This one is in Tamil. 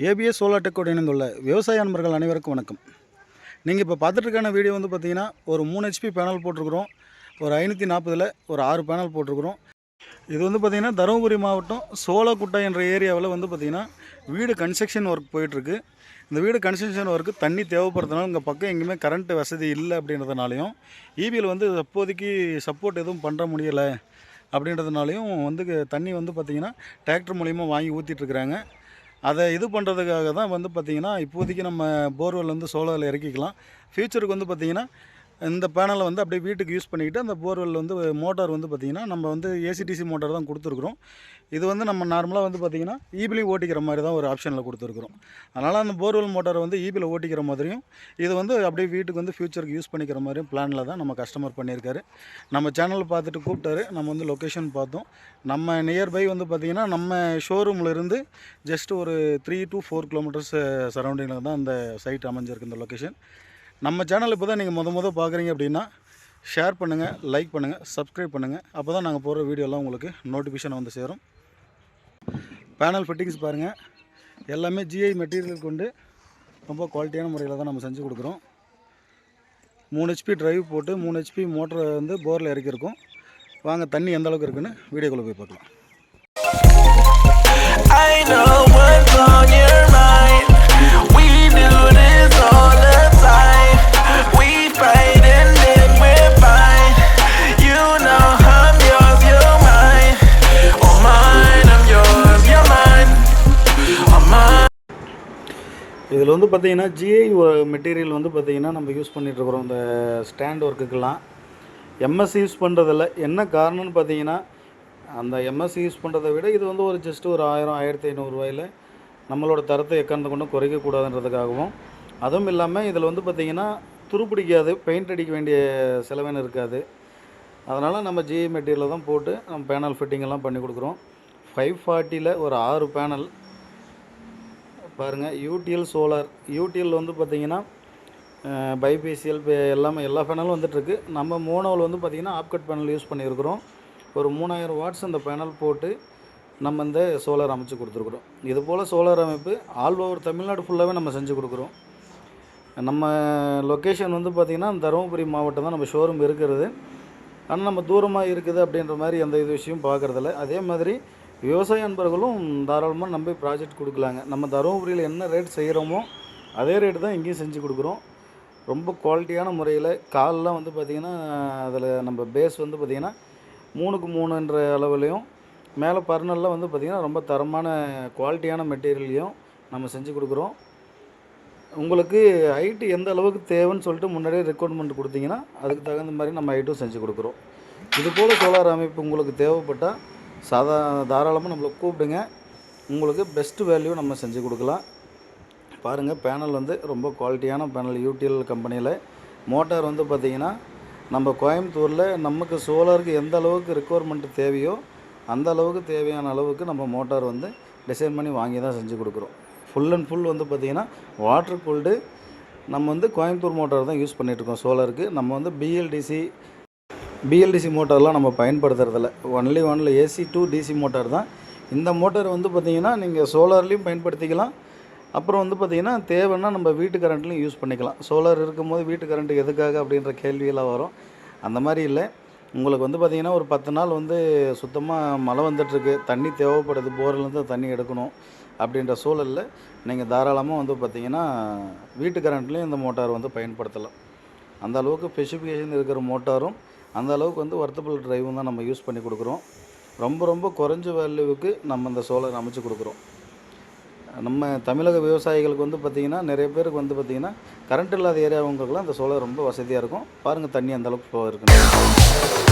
ஏபிஎஸ் சோலார் டெக்கோடு இணைந்துள்ள விவசாய நண்பர்கள் அனைவருக்கும் வணக்கம். நீங்கள் இப்போ பார்த்துட்ருக்கான வீடியோ வந்து பார்த்தீங்கன்னா ஒரு மூணு ஹெச்பி பேனல் போட்டிருக்கிறோம். ஒரு ஐநூற்றி நாற்பதில் ஒரு ஆறு பேனல் போட்டிருக்கிறோம். இது வந்து பார்த்திங்கன்னா தருமபுரி மாவட்டம் சோளக்குட்டை என்ற ஏரியாவில் வந்து பார்த்திங்கன்னா வீடு கன்ஸ்ட்ரக்ஷன் ஒர்க் போயிட்டுருக்கு. இந்த வீடு கன்ஸ்ட்ரக்ஷன் ஒர்க்கு தண்ணி தேவைப்படுறதுனால இங்கே பக்கம் எங்கேயுமே கரண்ட் வசதி இல்லை அப்படின்றதுனாலையும் இபியில் வந்து அப்போதைக்கு சப்போர்ட் எதுவும் பண்ணுற முடியலை அப்படின்றதுனாலையும் வந்து தண்ணி வந்து பார்த்திங்கன்னா டிராக்டர் மூலிமா வாங்கி ஊற்றிட்டுருக்குறாங்க அதை இது பண்ணுறதுக்காக தான் வந்து பார்த்திங்கன்னா இப்போதைக்கு நம்ம போர்வெல் வந்து சோலாரில் இறக்கிக்கலாம். ஃப்யூச்சருக்கு வந்து பார்த்திங்கன்னா இந்த பேனலை வந்து அப்படியே வீட்டுக்கு யூஸ் பண்ணிக்கிட்டு அந்த போர்வெல் வந்து மோட்டார் வந்து பார்த்திங்கன்னா நம்ம வந்து ஏசிடிசி மோட்டார் தான் கொடுத்துருக்குறோம். இது வந்து நம்ம நார்மலாக வந்து பார்த்திங்கன்னா ஈபிலையும் ஓட்டிக்கிற மாதிரி தான் ஒரு ஆப்ஷனில் கொடுத்துருக்குறோம். அதனால் அந்த போர்வெல் மோட்டாரை வந்து ஈபியில் ஓட்டிக்கிற மாதிரியும் இது வந்து அப்படியே வீட்டுக்கு வந்து ஃப்யூச்சருக்கு யூஸ் பண்ணிக்கிற மாதிரியும் பிளானில் தான் நம்ம கஸ்டமர் பண்ணியிருக்காரு. நம்ம சேனல் பார்த்துட்டு கூப்பிட்டாரு நம்ம வந்து லொக்கேஷன் பார்த்தோம். நம்ம நியர்பை வந்து பார்த்திங்கன்னா நம்ம ஷோரூமில் இருந்து ஜஸ்ட் ஒரு த்ரீ டு ஃபோர் கிலோமீட்டர்ஸ் சரௌண்டிங்கில் தான் அந்த சைட் அமைஞ்சிருக்கு இந்த லொக்கேஷன் நம்ம சேனல் இப்போ தான் நீங்கள் முத முத பார்க்குறீங்க அப்படின்னா ஷேர் பண்ணுங்கள் லைக் பண்ணுங்கள் சப்ஸ்கிரைப் பண்ணுங்கள் அப்போ தான் நாங்கள் போடுற வீடியோலாம் உங்களுக்கு நோட்டிஃபிகேஷன் வந்து சேரும். பேனல் ஃபிட்டிங்ஸ் பாருங்கள் எல்லாமே ஜிஐ மெட்டீரியல் கொண்டு ரொம்ப குவாலிட்டியான முறையில் தான் நம்ம செஞ்சு கொடுக்குறோம். மூணு ஹெச்பி ட்ரைவ் போட்டு மூணு ஹெச்பி மோட்டரை வந்து போரில் இறக்கியிருக்கோம். வாங்க தண்ணி எந்த அளவுக்கு இருக்குன்னு வீடியோக்குள்ளே போய் பார்க்கலாம். இதில் வந்து பார்த்தீங்கன்னா ஜிஐ மெட்டீரியல் வந்து பார்த்தீங்கன்னா நம்ம யூஸ் பண்ணிகிட்ருக்குறோம் இந்த ஸ்டாண்ட் ஒர்க்குக்கெல்லாம் எம்எஸ் யூஸ் பண்ணுறதில்ல என்ன காரணம்னு பார்த்தீங்கன்னா அந்த எம்எஸ் யூஸ் பண்ணுறதை விட இது வந்து ஒரு ஜஸ்ட் ஒரு ஆயிரம் ஆயிரத்தி ஐநூறுரூவாயில் நம்மளோட தரத்தை எக்காரணத்தை கொண்டு குறைக்கக்கூடாதுன்றதுக்காகவும் அதுவும் இல்லாமல் இதில் வந்து பார்த்திங்கன்னா துருப்பிடிக்காது பெயிண்ட் அடிக்க வேண்டிய செலவினம் இருக்காது. அதனால் நம்ம ஜிஐ மெட்டீரியலை தான் போட்டு நம்ம பேனல் ஃபிட்டிங்கெல்லாம் பண்ணி கொடுக்குறோம். ஃபைவ் ஃபார்ட்டியில் ஒரு ஆறு பேனல் பாருங்கள் யூடிஎல் சோலார் யூடிஎல் வந்து பார்த்தீங்கன்னா பைபிசிஎல் எல்லாமே எல்லா பேனலும் வந்துட்டுருக்கு. நம்ம மோனோவில் வந்து பார்த்திங்கன்னா ஆப்கட் பேனல் யூஸ் பண்ணியிருக்கிறோம். ஒரு மூணாயிரம் வாட்ஸ் அந்த பேனல் போட்டு நம்ம இந்த சோலார் அமைச்சு கொடுத்துருக்குறோம். இது போல் சோலார் அமைப்பு ஆல் ஓவர் தமிழ்நாடு ஃபுல்லாகவே நம்ம செஞ்சு கொடுக்குறோம். நம்ம லொக்கேஷன் வந்து பார்த்திங்கன்னா தருமபுரி மாவட்டம் தான் நம்ம ஷோரூம் இருக்கிறது. ஆனால் நம்ம தூரமாக இருக்குது அப்படின்ற மாதிரி எந்த இது விஷயம் பார்க்குறதில்ல அதே மாதிரி விவசாய நண்பர்களும் தாராளமாக நம்பி ப்ராஜெக்ட் கொடுக்கலாங்க. நம்ம தருமபுரியில் என்ன ரேட் செய்கிறோமோ அதே ரேட்டு தான் இங்கேயும் செஞ்சு கொடுக்குறோம். ரொம்ப குவாலிட்டியான முறையில் கால்லாம் வந்து பார்த்திங்கன்னா அதில் நம்ம பேஸ் வந்து பார்த்திங்கன்னா மூணுக்கு மூணுன்ற அளவுலையும் மேலே பர்னல்லாம் வந்து பார்த்திங்கன்னா ரொம்ப தரமான குவாலிட்டியான மெட்டீரியல்லையும் நம்ம செஞ்சு கொடுக்குறோம். உங்களுக்கு ஹைட்டு எந்த அளவுக்கு தேவைன்னு சொல்லிட்டு முன்னாடியே ரெக்குவயர்மெண்ட் கொடுத்தீங்கன்னா அதுக்கு தகுந்த மாதிரி நம்ம ஹைட்டும் செஞ்சு கொடுக்குறோம். இது போல் சோலார் அமைப்பு உங்களுக்கு தேவைப்பட்டால் சாதா தாராளமாக நம்மளை கூப்பிடுங்க. உங்களுக்கு பெஸ்ட்டு வேல்யூ நம்ம செஞ்சு கொடுக்கலாம். பாருங்கள் பேனல் வந்து ரொம்ப குவாலிட்டியான பேனல் யூடிஎல் கம்பெனியில் மோட்டார் வந்து பார்த்திங்கன்னா நம்ம கோயம்புத்தூரில் நமக்கு சோலாருக்கு எந்த அளவுக்கு ரெக்குவயர்மெண்ட் தேவையோ அந்த அளவுக்கு தேவையான அளவுக்கு நம்ம மோட்டார் வந்து டிசைன் பண்ணி வாங்கி தான் செஞ்சு கொடுக்குறோம். ஃபுல் அண்ட் ஃபுல் வந்து பார்த்திங்கன்னா வாட்டர் கூல்டு நம்ம வந்து கோயம்புத்தூர் மோட்டார் தான் யூஸ் பண்ணிகிட்ருக்கோம் சோலாருக்கு நம்ம வந்து பிஎல்டிசி பிஎல்டிசி மோட்டார்லாம் நம்ம பயன்படுத்துறதில்ல. ஒன்லி ஒன்ல ஏசி டூ டிசி மோட்டார் தான். இந்த மோட்டார் வந்து பார்த்திங்கன்னா நீங்கள் சோலார்லேயும் பயன்படுத்திக்கலாம். அப்புறம் வந்து பார்த்திங்கன்னா தேவைன்னா நம்ம வீட்டு கரண்ட்லையும் யூஸ் பண்ணிக்கலாம். சோலார் இருக்கும்போது வீட்டு கரண்ட் எதுக்காக அப்படின்ற கேள்வியெல்லாம் வரும். அந்த மாதிரி இல்லை. உங்களுக்கு வந்து பார்த்திங்கன்னா ஒரு பத்து நாள் வந்து சுத்தமாக மழை வந்துட்டுருக்கு. தண்ணி தேவைப்படுது. போர்லேருந்து தண்ணி எடுக்கணும் அப்படின்ற சூழலில் நீங்கள் தாராளமாக வந்து பார்த்திங்கன்னா வீட்டு கரண்ட்லேயும் இந்த மோட்டார் வந்து பயன்படுத்தலாம். அந்த அளவுக்கு ஸ்பெசிஃபிகேஷன் இருக்கிற மோட்டாரும் அந்த அளவுக்கு வந்து ஒர்த்தபிள் ட்ரைவும் தான் நம்ம யூஸ் பண்ணி கொடுக்குறோம். ரொம்ப ரொம்ப குறைஞ்ச வேல்யூவுக்கு நம்ம இந்த சோலார் அமைச்சு கொடுக்குறோம். நம்ம தமிழக விவசாயிகளுக்கு வந்து பார்த்திங்கன்னா நிறைய பேருக்கு வந்து பார்த்திங்கன்னா கரண்ட் இல்லாத ஏரியாவுங்களுக்குலாம் இந்த சோலார் ரொம்ப வசதியாக இருக்கும். பாருங்கள் தண்ணி அந்த அளவுக்கு இருக்குன்னு.